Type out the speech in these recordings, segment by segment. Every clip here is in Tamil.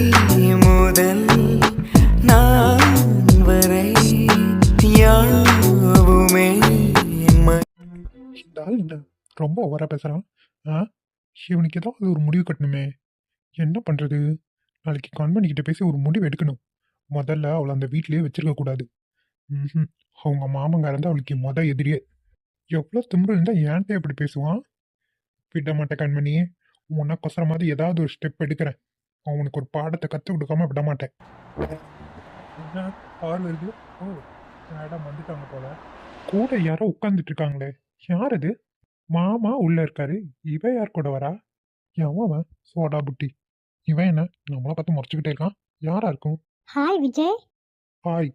முதல் நான் வரை யாவுமே இந்த ஆள் என்ன ரொம்ப ஓவரா பேசுறான். ஆ? இவனுக்கு ஏதாவது ஒரு முடிவு கட்டணுமே. என்ன பண்றது? நாளைக்கு கண்மணி கிட்ட பேசி ஒரு முடிவு எடுக்கணும். முதல்ல அவளை அந்த வீட்லயே வச்சிருக்க கூடாது. அவங்க மாமங்கார இருந்தா அவளுக்கு மொத எதிரியே. எவ்வளோ திமிரு இருந்தால் ஏன்ட்ட இப்படி பேசுவான்? விட மாட்டேன் கண்மணி. உனக்கொசரமாவது ஏதாவது ஒரு ஸ்டெப் எடுக்கிறேன். அவனுக்கு ஒரு பாடத்தை கற்றுக் கொடுக்காம விட மாட்டேன். என்ன? ஆள் வருது ஓ மேடம் வந்துட்டாங்க போல. கூட யாரோ உட்காந்துட்டு இருக்காங்களே. யார் அது? மாமா உள்ள இருக்காரு. இவன் யார் கூட வரா? எவன் சோடா புட்டி. இவன் என்ன? நம்மளை பார்த்து முறைச்சுக்கிட்டே இருக்கான். யாரா இருக்கும்? ஹாய் விஜய். ஹாய்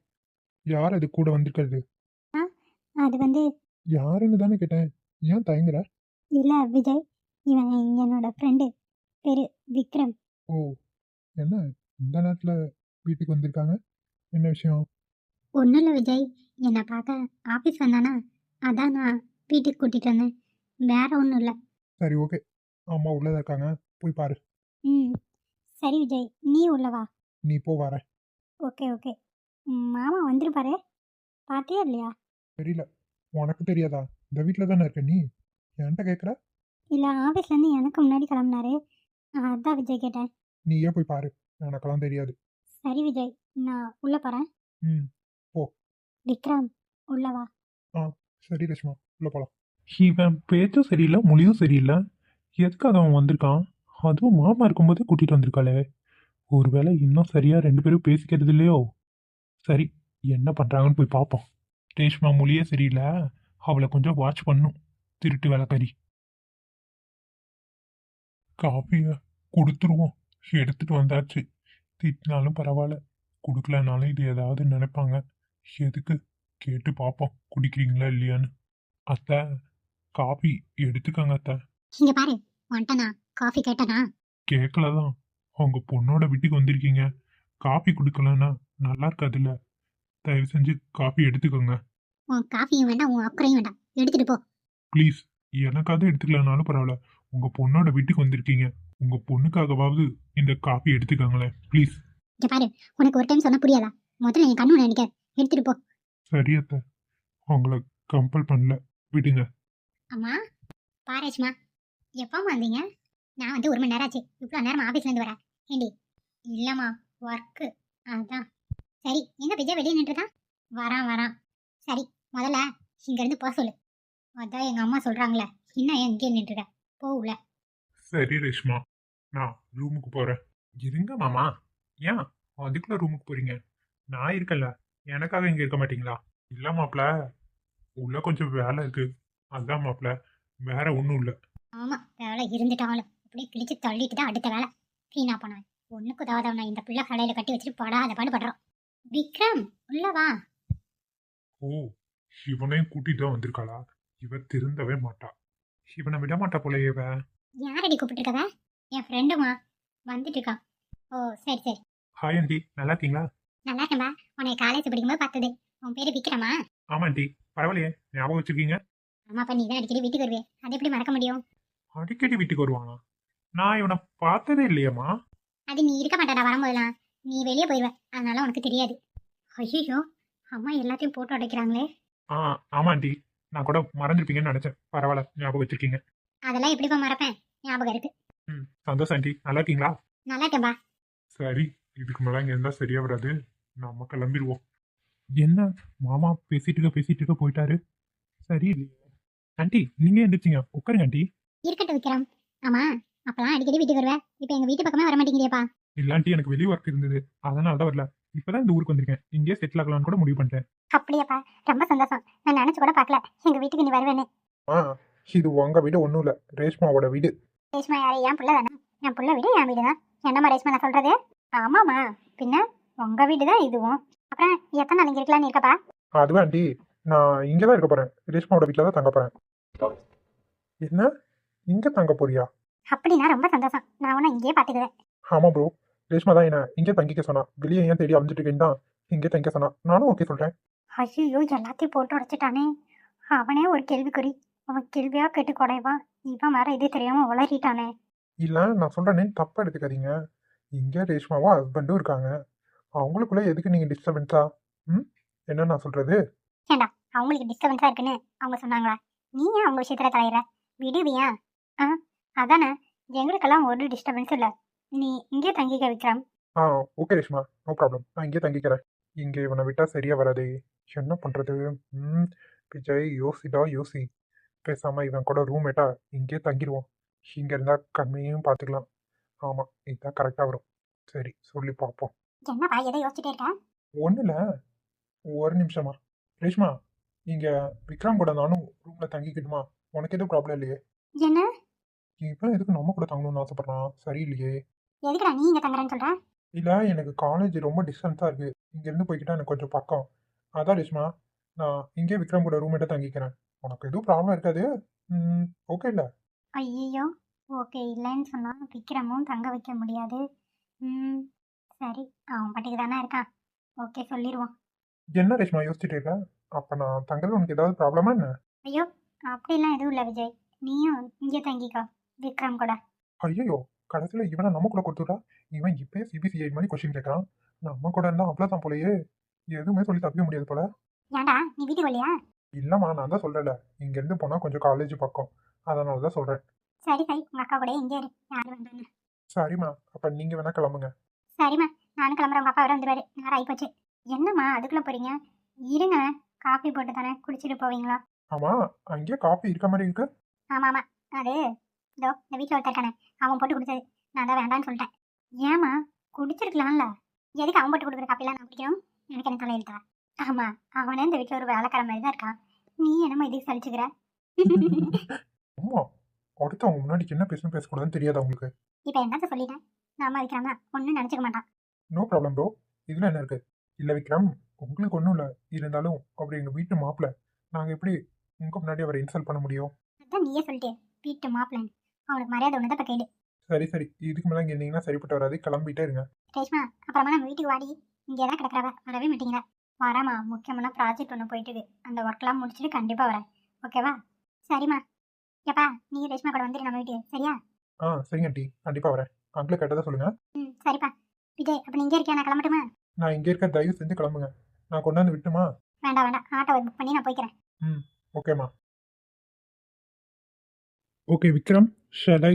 யார் அது கூட வந்திருக்கிறது? அது வந்து யாருன்னு தானே கேட்டேன். ஏன் தயங்குற? இல்லை விஜய். இவன் என்னோட ஃப்ரெண்டு பேரு விக்ரம். ஓ என்ன? இந்த நேரத்தில் வீட்டுக்கு வந்திருக்காங்க? என்ன விஷயம்? ஒன்றும் இல்லை விஜய். என்னை பார்க்க ஆஃபீஸ் வந்தானா? அதான் நான் வீட்டுக்கு கூட்டிகிட்டு வந்தேன். வேற ஒன்றும் இல்லை. சரி ஓகே. அம்மா உள்ளதா இருக்காங்க. போய் பாரு. ம். சரி விஜய் நீ உள்ளவா நீ போ வர ஓகே ஓகே. ம், மாமா வந்திருப்பாரு? பார்த்தியா இல்லையா? தெரியல. உனக்கு தெரியாதா? இந்த வீட்டில் தானே இருக்க நீ? என்கிட்ட கேட்குற இல்லை ஆஃபீஸ்லேருந்து எனக்கு முன்னாடி கிளம்புனாரு. அதான் விஜய் கேட்டேன். நீயே போய் பாரு. எனக்கெல்லாம் தெரியாது. சரி விஜய் நான் உள்ளே போகிறேன் ம் விக்ரம் உள்ளவா சரி ரஷ்மா உள்ள போலாம். இவன் பேச்சும் சரியில்லை மொழியும் சரியில்லை. எதுக்காக அவன் வந்திருக்கான்? அதுவும் மாமா இருக்கும்போதே கூட்டிட்டு வந்திருக்காளே. ஒருவேளை இன்னும் சரியா ரெண்டு பேரும் பேசிக்கிறது இல்லையோ? சரி என்ன பண்றாங்கன்னு போய் பார்ப்போம் ரேஷ்மா மொழியே சரியில்லை. அவளை கொஞ்சம் வாட்ச் பண்ணும். திருட்டு வேலைக்காரி. காஃபியை கொடுத்துருவோம். எடுத்துட்டு வந்தாச்சு. திட்டினாலும் பரவாயில்ல. கொடுக்கலனாலும் இது ஏதாவது நினைப்பாங்க. எதுக்கு? கேட்டு பார்ப்போம். குடிக்கிறீங்களா இல்லையான்னு. அத்தை காபி எடுத்துக்கங்க அத்தை. இங்கே பாரு. வந்துட்டனா? காஃபி கேட்டனா? கேட்கல தான் அவங்க பொண்ணோட வீட்டுக்கு வந்திருக்கீங்க. காபி கொடுக்கலன்னா நல்லா இருக்காதுல்ல. தயவு செஞ்சு காபி எடுத்துக்கோங்க. உன் காஃபியும் வேண்டாம் உன் அக்கறையும் வேண்டாம். எடுத்துகிட்டு போ. ப்ளீஸ். எனக்காவது எடுத்துக்கலனாலும் பரவாயில்ல. உங்க பொண்ணோட வீட்டுக்கு வந்திருக்கீங்க. உங்க பொண்ணுக்காகவாவது இந்த காபி எடுத்துக்கோங்களேன் ப்ளீஸ் இங்க பாரு உனக்கு ஒரு டைம் சொன்னா புரியாதா? முதல்ல என் கண்ணு நினைக்க எடுத்துட்டு போ. சரி அத்தை. அவங்கள கம்பல் பண்ணல. விடுங்க. அம்மா பாரேஷ்மா எப்போ வந்தீங்க? நான் வந்து ஒரு மணி நேரம் ஆச்சு. இவ்வளோ நேரம் ஆஃபீஸ்ல இருந்து வரேன் ஏண்டி? இல்லைம்மா ஒர்க்கு அதான். சரி எங்க விஜய் வெளியே நின்றுதான் வரான் வரான். சரி முதல்ல இங்க இருந்து போக சொல்லு. அதான் எங்க அம்மா சொல்றாங்களே. இன்னும் இங்கே நின்றுருக்க போகல. சரி ரேஷ்மா நான் ரூமுக்கு போறேன். இருங்க மாமா. ஏன்? அதுக்குள்ள ரூமுக்கு போறீங்க? நான் இருக்கல எனக்காக இங்க இருக்க மாட்டீங்களா? இல்ல மாப்ள. உள்ள கொஞ்சம் வேலை இருக்கு. அதான் மாப்ள. வேற ஒன்றும் இல்லை. ஆமா வேலை இருந்துட்டாலும். அப்படியே கிழிச்சு தள்ளிட்டு தான் அடுத்த வேலை. வீணா போனவன் ஒண்ணுக்கு உதவாதவன் இந்த பிள்ளை கடையில கட்டி வச்சுட்டு படாத பாடு படுறோம் விக்ரம் உள்ள வா. ஓ இவனையும் கூட்டிட்டு தான் வந்திருக்காளா? இவ திருந்தவே மாட்டா. இவனை விட மாட்டா போல இவ. யாரடி கூப்பிட்டுருக்கவ? என் ஃப்ரெண்டுமா வந்துட்டு இருக்கான் ஓ சரி சரி. ஹாய் ஆண்டி நல்லா இருக்கீங்களா நல்லா இருக்கேன்பா உன்னை காலேஜ் படிக்கும்போது பார்த்தது. உன் பேரு விக்ரமா? ஆமா ஆண்டி பரவாயில்லையே. ஞாபகம் வச்சிருக்கீங்க? ஆமாப்பா நீ தான் அடிக்கடி வீட்டுக்கு வருவே. அது எப்படி மறக்க முடியும்? அடிக்கடி வீட்டுக்கு வருவானா? நான் இவனை பார்த்ததே இல்லையேம்மா. அது நீ இருக்க மாட்டாடா வரும்போதெல்லாம். நீ வெளியே போயிடுவ அதனால உனக்கு தெரியாது. ஐயோ அம்மா எல்லாத்தையும் போட்டு உடைக்கிறாங்களே ஆ ஆமா ஆண்டி நான் கூட மறந்துருப்பீங்கன்னு நினைச்சேன். பரவாயில்ல ஞாபகம் வச்சிருக்கீங்க. அதெல்லாம் எப்படிப்பா மறப்பேன்? ஞாபகம் இருக்கு. ம் சந்தோஷம் ஆண்டி. நல்லா இருக்கீங்களா? நல்லா இருக்கேன்பா. சரி இதுக்கு மேல இங்க இருந்தா சரியா வராது நம்ம கிளம்பிடுவோம். என்ன மாமா பேசிட்டு இருக்க பேசிட்டு இருக்க போயிட்டாரு? சரி ஆண்டி நீங்க எந்திரிச்சிங்க? உட்காருங்க ஆண்டி. இருக்கட்டும் விக்ரம். ஆமா அப்பெல்லாம் அடிக்கடி வீட்டுக்கு வருவ. இப்போ எங்க வீட்டு பக்கமே வர மாட்டேங்கிறியப்பா. இல்ல ஆண்டி எனக்கு வெளி ஒர்க் இருந்தது. அதனால தான் வரல. இப்பதான் இந்த ஊருக்கு வந்திருக்கேன். இங்கேயே செட்டில் ஆகலாம்னு கூட முடிவு பண்ணிட்டேன். அப்படியாப்பா ரொம்ப சந்தோஷம். நான் நினைச்சு கூட பார்க்கல. எங்க வீட்டுக்கு நீ வருவேன்னு. ஆ இது உங்க வீடு ஒன்றும் இல்லை. ரேஷ்மாவோட வீடு. ரேஷ்மா யாரு? என் புள்ள தானே? என் புள்ள வீடு என் வீடு தான் என்னம்மா ரேஷ்மா நான் சொல்றது? ஆமாம்மா. பின்ன? உங்க வீடு தான் இதுவும். அப்புறம் எத்தனை நாள் இங்க இருக்கலாம்னு இருக்கப்பா? அதுவே ஆண்டி. நான் இங்கே தான் இருக்க போறேன். ரேஷ்மாவோட வீட்டில் தான் தங்க போறேன். என்ன? இங்க தங்க போறியா? அப்படின்னா ரொம்ப சந்தோஷம். நான் உன்னை இங்கேயே பார்த்துக்குவேன் ஆமா ப்ரோ ரேஷ்மா தான் என்ன இங்கே தங்கிக்க சொன்னா. வெளியே ஏன் தேடி அலைஞ்சிட்டு இருக்கேன்னு தான் இங்கே தங்கிக்க சொன்னா. நானும் ஓகே சொல்றேன். ஐயோ எல்லாத்தையும் போட்டு உடைச்சிட்டானே. அவனே ஒரு கேள்விக்குறி. அவன் கேள்வியா கேட்டு குறைவான் இவன் வேற இது தெரியாம உளறிட்டானே. இல்ல நான் சொல்றேனே தப்பா எடுத்துக்காதீங்க. இங்கே ரேஷ்மாவும் ஹஸ்பண்டும் இருக்காங்க. அவங்களுக்குள்ள எதுக்கு நீங்கள் டிஸ்டர்பன்ஸா ம்? என்ன நான் சொல்கிறது அவங்களுக்கு டிஸ்டர்பன்ஸா இருக்குன்னு அவங்க சொன்னாங்களா? நீ ஏன் அவங்க விஷயத்துல தலையிற? விடுவியா ஆ அதானே எங்களுக்கெல்லாம் ஒரு டிஸ்டர்பன்ஸ் இல்லை. நீ இங்கே தங்கிக்க Vikram. Ah okay Reshma no problem. நான் இங்கே தங்கிக்கிறேன். இங்கே இவனை விட்டால் சரியாக வராதே. என்ன பண்ணுறது ம் விஜய் யோசிடா யோசி. பேசாமல் இவன் கூட ரூம்மேட்டா இங்கே தங்கிடுவோம் இங்கே இருந்தால் கண்மையும் பார்த்துக்கலாம். ஆமாம் இதுதான் கரெக்டாக வரும். சரி சொல்லி பார்ப்போம். என்னப்பா எதை யோசிச்சுட்டே ஒன்றும் இல்லை. ஒரு நிமிஷமா ரேஷ்மா இங்கே விக்ரம் கூட நானும் ரூமில் தங்கிக்கிட்டுமா? உனக்கு எதுவும் ப்ராப்ளம் இல்லையே? என்ன? இவன் எதுக்கு நம்ம கூட தங்கணும்னு ஆசைப்பட்றான்? சரியில்லையே. எதுக்குடா நீ இங்க தங்குறேன்னு சொல்ற? இல்லை எனக்கு காலேஜ் ரொம்ப டிஸ்டன்ஸாக இருக்குது இங்கேருந்து போய்கிட்டா எனக்கு கொஞ்சம் பக்கம். அதான் ரேஷ்மா நான் இங்கே விக்ரம் கூட ரூம்மேட்டை தங்கிக்கிறேன். உனக்கு எதுவும் ப்ராப்ளம் இருக்காது. ம் ஓகே இல்லை? ஐயோ ஓகே இல்லைன்னு சொன்னா விக்ரமும் தங்க வைக்க முடியாது. ம் சரி அவன் பாட்டுக்கு தானே இருக்கான். ஓகே சொல்லிடுவோம் என்ன ரேஷ்மா யோசிச்சுட்டு இருக்க? அப்போ நான் தங்குறது உனக்கு ஏதாவது ப்ராப்ளமா என்ன? ஐயோ அப்படிலாம் எதுவும் இல்லை விஜய். நீயும் இங்கே தங்கிக்கோ விக்ரம் கூட. ஐயோ கடைசியில் இவனை நம்ம கூட கொடுத்துட்டா இவன் இப்பயே சிபிசிஐ மாதிரி கொஸ்டின் கேட்குறான். நம்ம கூட இருந்தால் அவ்வளோதான் போலயே. எதுவுமே சொல்லி தப்பிக்க முடியாது போல. ஏன்டா நீ வீட்டுக்கு வரலையா? இல்லைம்மா நான் தான் சொல்லல. இங்கேருந்து போனால் கொஞ்சம் காலேஜ் பக்கம். அதனால தான் சொல்கிறேன் சரி சரி. உங்க அக்கா கூட இங்கே இரு. யார் வந்தாங்க சரிம்மா. அப்போ நீங்கள் வேணா கிளம்புங்க. சரிம்மா. நானும் கிளம்புறேன். உங்க அப்பா வர வந்துருவாரு. நேரம் ஆகிப்போச்சு என்னம்மா அதுக்குள்ள போறீங்க? இருங்க. காஃபி போட்டு தானே குடிச்சிட்டு போவீங்களா? ஆமாம் அங்கேயே காஃபி இருக்க மாதிரி இருக்கு. ஆமா ஆமா அது இதோ இந்த வீட்டில் ஒருத்தர் இருக்கானே. அவன் போட்டு குடிச்சது. நான் தான் வேண்டாம்னு சொல்லிட்டேன். ஏமா குடிச்சிருக்கலாம்ல? எதுக்கு அவன் போட்டு கொடுக்குற? காப்பிலாம் நான் குடிக்கணும்? எனக்கு என்ன தலை எழுத்தா ஆமா. அவனே இந்த வீட்டில் ஒரு வேலைக்கார மாதிரி தான் இருக்கான். நீ என்னமோ இதுக்கு சலிச்சுக்கிற? அம்மா அடுத்தவங்க முன்னாடி என்ன பேசணும் பேசக்கூடாதுன்னு தெரியாது அவங்களுக்கு இப்போ என்னத்த சொல்லிட்டேன்? நாம வைக்கிறான்னா ஒன்றும் நினச்சிக்க மாட்டான். நோ ப்ராப்ளம் ப்ரோ இதில் என்ன இருக்கு? இல்லை விக்ரம் உங்களுக்கு ஒன்றும் இல்லை. இருந்தாலும் அப்படி எங்கள் வீட்டு மாப்பிள்ள நாங்கள் எப்படி உங்கள் முன்னாடி அவரை இன்சல்ட் பண்ண முடியும்? அதான் நீயே சொல்லிட்டே. வீட்டு மாப்பிள்ளை அவனுக்கு மரியாதை ஒன்று தான் கேடு சரி சரி. இதுக்கு மேலே இங்கே இருந்தீங்கன்னா சரிப்பட்டு வராது. கிளம்பிட்டே இருங்க. ரேஷ்மா அப்புறமா நம்ம வீட்டுக்கு வாடி. இங்கே தான் கிடக்குறவ. வரவே மாட்டீங்களா வரேம்மா. முக்கியமான ப்ராஜெக்ட் ஒன்று போயிட்டு இருக்கு. அந்த ஒர்க்லாம் முடிச்சுட்டு கண்டிப்பாக வரேன். ஓகேவா சரிம்மா. எப்பா நீ ரேஷ்மா கூட வந்துடு நம்ம வீட்டுக்கு. சரியா? ஆ சரிங்க ஆண்டி கண்டிப்பாக வரேன். அங்கிள் கேட்டதாக சொல்லுங்கள் ம் சரிப்பா. விஜய் அப்போ நீ இங்கே இருக்கியா? நான் கிளம்பட்டுமா? நான் இங்கே இருக்க தயவு செஞ்சு கிளம்புங்க. நான் கொண்டாந்து விட்டுமா? வேண்டாம் வேண்டாம். ஆட்டோ புக் பண்ணி நான் போய்க்கிறேன். ஓகேம்மா ஓகே விக்ரம் ஷலை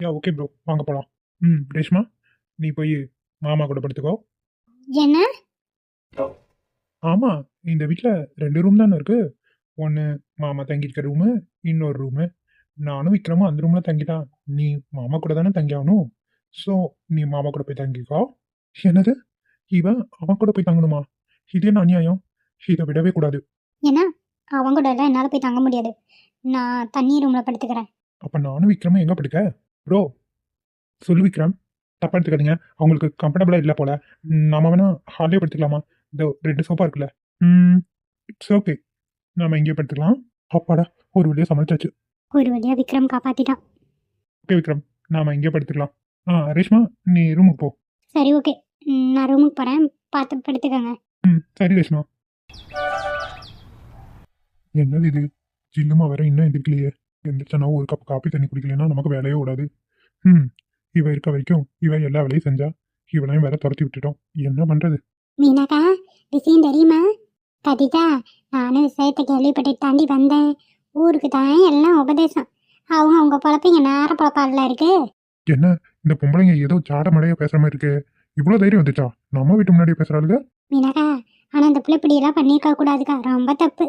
யா ஓகே ப்ரோ வாங்க போகலாம் ம் ரேஷ்மா நீ போய் மாமா கூட படுத்துக்கோ. என்ன? ஆமாம் இந்த வீட்டில் ரெண்டு ரூம் தானே இருக்கு. ஒன்று மாமா தங்கியிருக்க ரூமு இன்னொரு ரூமு நானும் விக்ரமும் அந்த ரூமில் தங்கிட்டான் நீ மாமா கூட தானே தங்கி ஆகணும். ஸோ நீ மாமா கூட போய் தங்கிக்கோ. என்னது? இவன் அவன் கூட போய் தங்கணுமா? இது என்ன அநியாயம்? இதை விடவே கூடாது. ஏன்னா அவங்க கூட எல்லாம் என்னால் போய் தங்க முடியாது. நான் தண்ணி ரூமில் படுத்துக்கிறேன். அப்போ நானும் விக்ரமும் எங்கே படுக்க? ப்ரோ சொல்லு விக்ரம். தப்பா எடுத்துக்காதீங்க. அவங்களுக்கு கம்ஃபர்டபுளாக இல்லை போல. நாம வேணா ஹாலே படுத்துக்கலாமா? இந்த ரெண்டு சோஃபா இருக்குல்ல? ம் இட்ஸ் ஓகே நாம இங்கே படுத்துக்கலாம். அப்பாடா ஒரு வழியாக சமைச்சாச்சு ஒரு வழியாக விக்ரம் காப்பாற்றிட்டான் ஓகே விக்ரம். நாம இங்கே படுத்துக்கலாம். ஆ ரேஷ்மா நீ ரூமுக்கு போ. சரி ஓகே நான் ரூமுக்கு போகிறேன் பார்த்து படுத்துக்கோங்க. ம் சரி ரேஷ்மா. என்னது இது? ஜில்லுமா வேற இன்னும் எந்திரிக்கலையே. எந்திரிச்சனா ஒரு கப் காப்பி தண்ணி குடிக்கலைன்னா நமக்கு வேலையே ஓடாது. ம் இவ இருக்க வரைக்கும் இவ எல்லா வேலையும் செஞ்சா இவளையும் வேற துரத்தி விட்டுட்டோம். என்ன பண்றது? மீனாக்கா விஷயம் தெரியுமா? கதிதா நானும் விஷயத்தை கேள்விப்பட்டுட்டு தாண்டி வந்தேன். ஊருக்கு தான் எல்லாம் உபதேசம். அவங்க அவங்க பொழப்பிங்க நேர பொழப்பாடல இருக்கு. என்ன? இந்த பொம்பளைங்க ஏதோ ஜாட மடையா பேசுற மாதிரி இருக்கு. இவ்வளவு தைரியம் வந்துச்சா? நம்ம வீட்டு முன்னாடி பேசுறாளுங்க மீனாக்கா ஆனா அந்த பிள்ளை இப்படியெல்லாம் பண்ணியிருக்க கூடாதுக்கா. ரொம்ப தப்பு.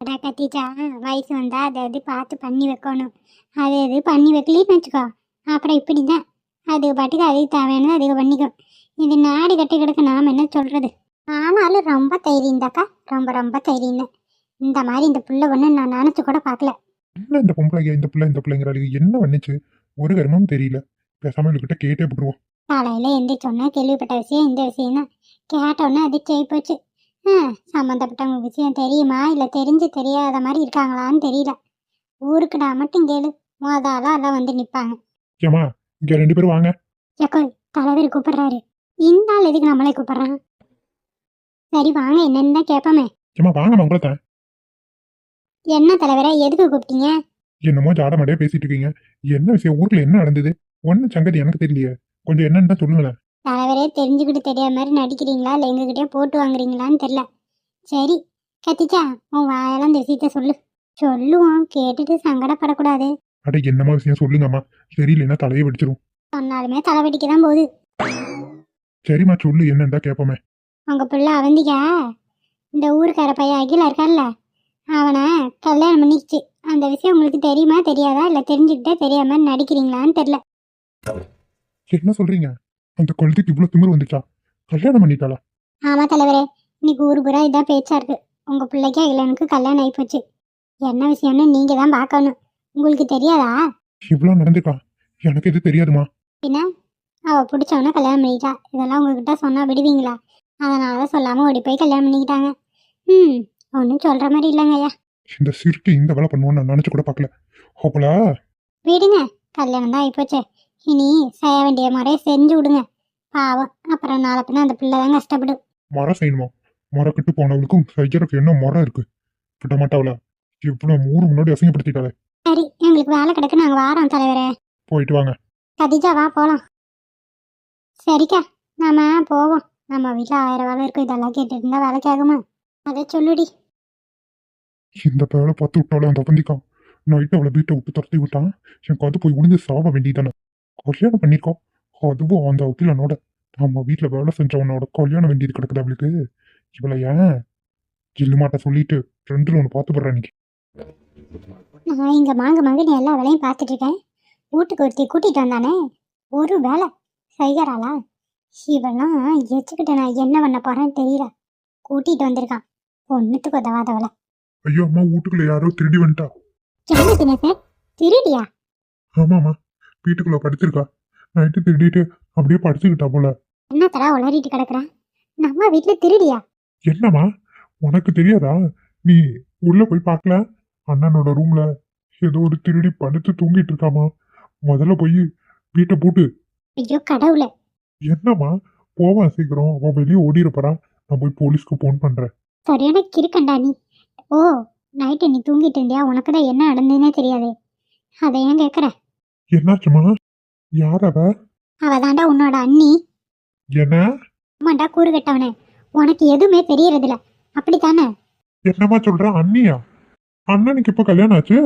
அடா கத்திச்சா வயசு வந்தா அதை அது பார்த்து பண்ணி வைக்கணும். அது அது பண்ணி வைக்கலன்னு வச்சுக்கோ. அப்புறம் இப்படி தான் அது பாட்டுக்கு அதுக்கு தேவையானது அதுக்கு பண்ணிக்கும். இது நாடு கட்டி கிடக்கு நாம் என்ன சொல்றது? ஆனாலும் ரொம்ப தைரியம் தாக்கா ரொம்ப ரொம்ப தைரியம் தான் இந்த மாதிரி இந்த புள்ள ஒன்று நான் நினச்சி கூட பார்க்கல. என்ன இந்த பொம்பளைங்க இந்த பிள்ளை இந்த பிள்ளைங்கிறாளுங்க என்ன வந்துச்சு ஒரு கருமம் தெரியல. பேசாம இவகிட்ட கேட்டே போட்டுருவோம் காலையில் எந்திரிச்சோன்னா கேள்விப்பட்ட விஷயம் இந்த விஷயம் தான். கேட்டோன்னே அதிர்ச்சி ஆகி போச்சு. ஆ சம்மந்தப்பட்டவங்க விஷயம் தெரியுமா? இல்லை தெரிஞ்சு தெரியாத மாதிரி இருக்காங்களான்னு தெரியல. ஊருக்கு நான் மட்டும் கேளு. மோதாலாம் எல்லாம் வந்து நிற்பாங்க ஏமா இங்க ரெண்டு பேரும் வாங்க. எக்கோ தலைவர் கூப்பிடுறாரு. இந்த ஆள் எதுக்கு நம்மளே கூப்பிடுறான்? சரி வாங்க. என்னன்னு தான் கேட்போமே. ஏமா வாங்க உங்களை என்ன தலைவரை எதுக்கு கூப்பிட்டீங்க? என்னமோ ஜாட மடையா பேசிட்டு இருக்கீங்க. என்ன விஷயம்? ஊர்ல என்ன நடந்தது? ஒன்னும் சங்கதி எனக்கு தெரியலையே. கொஞ்சம் என்னன்னு தான் சொல்லுங்களேன். தலைவரே தெரிஞ்சுக்கிட்டு தெரியாத மாதிரி நடிக்கிறீங்களா? இல்லை எங்ககிட்டயே போட்டு வாங்குறீங்களான்னு தெரில சரி கத்திச்சா உன் வாயெல்லாம் இந்த விஷயத்த சொல்லு. சொல்லுவோம் கேட்டுட்டு சங்கடப்படக்கூடாது. அட என்னம்மா விஷயம்? சொல்லுங்கம்மா. தெரியலன்னா தலையை வெடிச்சிரும். சொன்னாலுமே தலை வெடிக்க தான் போகுது. சரிம்மா சொல்லு தான் கேட்போமே. உங்க பிள்ளை அவந்திக்க இந்த ஊருக்கார பையன் அகிலா இருக்கார்ல அவனை கல்யாணம் பண்ணிக்கிச்சு. அந்த விஷயம் உங்களுக்கு தெரியுமா தெரியாதா? இல்லை தெரிஞ்சுக்கிட்டே தெரியாம நடிக்கிறீங்களான்னு தெரில என்ன சொல்றீங்க? அந்த குழந்தைக்கு இவ்வளவு திமிரு வந்துச்சா? கல்யாணம் பண்ணிட்டாளா? ஆமா தலைவரே இன்னைக்கு ஊர் பூரா இதான் பேச்சா இருக்கு. உங்க பிள்ளைக்கு அகிலனுக்கு கல்யாணம் ஆயிப்போச்சு என்ன விஷயம்னு நீங்க தான் பார்க்கணும். உங்களுக்கு தெரியாதா? இவ்வளவு நடந்துக்கா எனக்கு இது தெரியாதுமா? பின்ன? அவ பிடிச்சவன கல்யாணம் பண்ணிக்கிட்டா. இதெல்லாம் உங்ககிட்ட சொன்னா விடுவீங்களா? அதனால தான் சொல்லாம ஓடி போய் கல்யாணம் பண்ணிக்கிட்டாங்க. ம் ஒன்றும் சொல்ற மாதிரி இல்லைங்க ஐயா. இந்த சிறுக்கு இந்த வேலை பண்ணுவோன்னு நான் நினைச்சு கூட பார்க்கல. ஹோப்பலா? விடுங்க கல்யாணம் தான் ஆயிப்போச்சே. இனி செய்ய வேண்டிய முறையை செஞ்சு விடுங்க. பாவம் அப்புறம் நாளை பின்ன அந்த பிள்ளை தான் கஷ்டப்படும். மரம் செய்யணுமா? மரம் கட்டு போனவளுக்கும் செய்யறதுக்கு என்ன மரம் இருக்கு? கிட்ட மாட்டாவல இவ்வளவு ஊரு முன்னாடி அசிங்கப்படுத்திட்டாளே. சரி எங்களுக்கு வேலை கிடக்கு நாங்கள் வாரோம் தலைவரே. போயிட்டு வாங்க. கதிஜா வா போகலாம் சரிக்கா நாம போவோம். நம்ம வீட்டில் ஆயிரம் வேலை இருக்கும். இதெல்லாம் கேட்டுட்டு இருந்தா வேலைக்கு ஆகுமா? அதை சொல்லுடி. இந்த பேரை பார்த்து விட்டாலும் அந்த பந்திக்கான் நைட்டு அவளை வீட்டை விட்டு துரத்தி விட்டான். எனக்கு அது போய் உளுந்து சாவ வேண்டியதானே. கல்யாணம் பண்ணிருக்கோம் அதுவும் அந்த வக்கீலனோட நம்ம வீட்டில் வேலை செஞ்சவனோட கல்யாணம் வேண்டியது கிடக்குது அவளுக்கு. இவளை ஏன் ஜில்லுமாட்ட சொல்லிட்டு ரெண்டுல ஒன்று பார்த்து போடுறேன் இன்னைக்கு? நான் இங்கே மாங்க மகன் எல்லா வேலையும் பார்த்துட்டு இருக்கேன். வீட்டுக்கு ஒருத்தி கூட்டிட்டு வந்தானே. ஒரு வேலை. செய்கிறாளா இவெல்லாம் எச்சுக்கிட்ட நான் என்ன பண்ண போறேன்னு தெரியல. கூட்டிட்டு வந்திருக்கான். ஒன்றுத்துக்கு உதவாதவளை. ஐயோ அம்மா வீட்டுக்குள்ள யாரோ திருடி வந்துட்டா. என்ன தினேசன் திருடியா? ஆமாம்மா. வீட்டுக்குள்ள படுத்திருக்கா. நைட்டு திருடிட்டு அப்படியே படுத்துக்கிட்டா போல. என்ன தடா உளறிட்டு கிடக்குறேன் நம்ம வீட்டில் திருடியா? என்னம்மா? உனக்கு தெரியாதா? நீ உள்ள போய் பார்க்கல அண்ணனோட ரூம்ல ஏதோ ஒரு திருடி படுத்து தூங்கிட்டு இருக்காமா? முதல்ல போய் வீட்டை பூட்டு ஐயோ கடவுளே. என்னம்மா? போவான் சீக்கிரம். அவன் வெளியே ஓடிட போறான் நான் போய் போலீஸ்க்கு ஃபோன் பண்றேன். சரியான கிறுக்கண்டா நீ. ஓ நைட்டு நீ தூங்கிட்டு இருந்தியா? உனக்கு தான் என்ன நடந்ததுன்னே தெரியாதே. அதை ஏன் கேட்குற என்னாச்சுமா யார் அவ? அவ தாண்டா உன்னோட அண்ணி. என்ன? ஆமாண்டா கூறு கட்டவனே. உனக்கு எதுவுமே தெரியறதில்ல. அப்படித்தானே? என்னம்மா சொல்ற? அண்ணியா? அண்ணனுக்கு இப்ப கல்யாணம் ஆச்சு?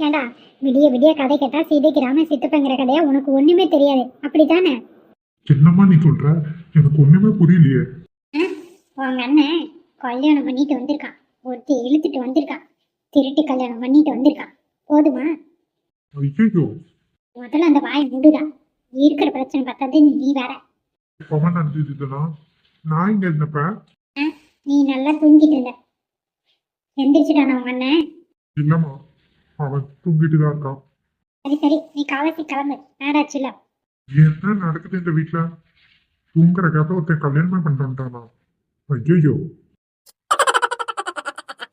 ஏண்டா விடிய விடிய கதை கேட்டா சீதைக்கு ராம சித்தப்பங்கிற கதையா உனக்கு ஒண்ணுமே தெரியாது. அப்படித்தானே? என்னம்மா நீ சொல்ற? எனக்கு ஒண்ணுமே புரியலையே. உங்க அண்ணன் கல்யாணம் பண்ணிட்டு வந்திருக்கான் ஒருத்தி இழுத்துட்டு வந்திருக்கான் திருட்டு கல்யாணம் பண்ணிட்டு வந்திருக்கான் போதுமா? ஐயோ முதல்ல அந்த வாயை மூடுடா. இருக்கிற பிரச்சனை பார்த்தாது நீ வேற. நான் இங்க இருந்தப்ப? நீ நல்லா தூங்கிட்டு இருந்த. எந்திரிச்சிட்டானா உங்க அண்ணன். இல்லம்மா. அவன் தூங்கிட்டு தான் இருக்கான். சரி சரி நீ காலேஜ் கிளம்பு. நேராச்சுல என்ன நடக்குது இந்த வீட்ல? தூங்குற கேப்ப ஒருத்தன் கல்யாணமே வந்துட்டானா? ஐயோ